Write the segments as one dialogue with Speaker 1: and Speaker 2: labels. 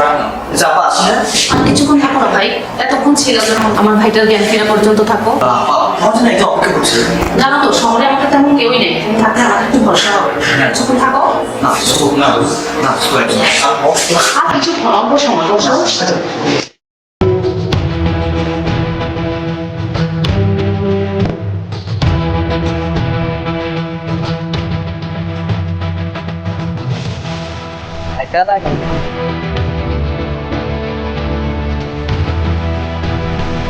Speaker 1: থাক
Speaker 2: না আপা আসি হ্যাঁ
Speaker 3: আর কিছুক্ষণ থাকো না ভাই এতক্ষণ ছিল আমার ভাইটার জ্ঞান ফেরা পর্যন্ত থাকো।
Speaker 2: আমার জন্য একদিন অপেক্ষা করছি
Speaker 3: জানো তো শহরে আমাদের তেমন কেউই নেই। তুমি থাকলে আমার একটু ভরসা হবে। কিছুক্ষণ থাকো।
Speaker 2: না না না
Speaker 3: আর কিছুক্ষণ অল্প সময় বসো।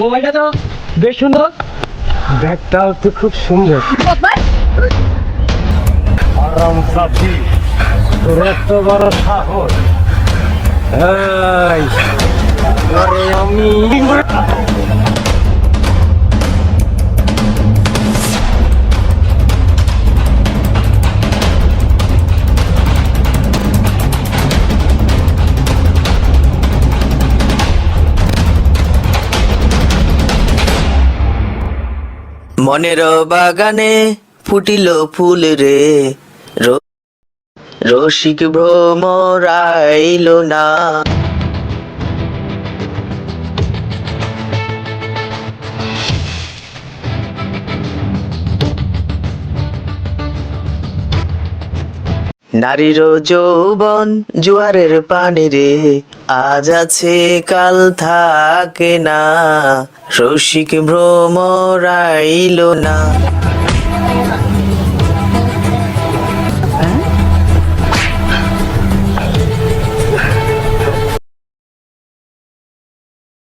Speaker 4: মোবাইলটা তো বেশ সুন্দর।
Speaker 5: ব্যাগটাও তো খুব সুন্দর। আরাম সাথী তোর এত বড় সাহস। আমি
Speaker 6: মনের বাগানে ফুটিল ফুল রে। রসিক ভ্রমরাইল না। নারীর যৌবন জোয়ারের পানি রে। আজ আছে কাল থাকে না। রসিক ভ্রমরাইল না।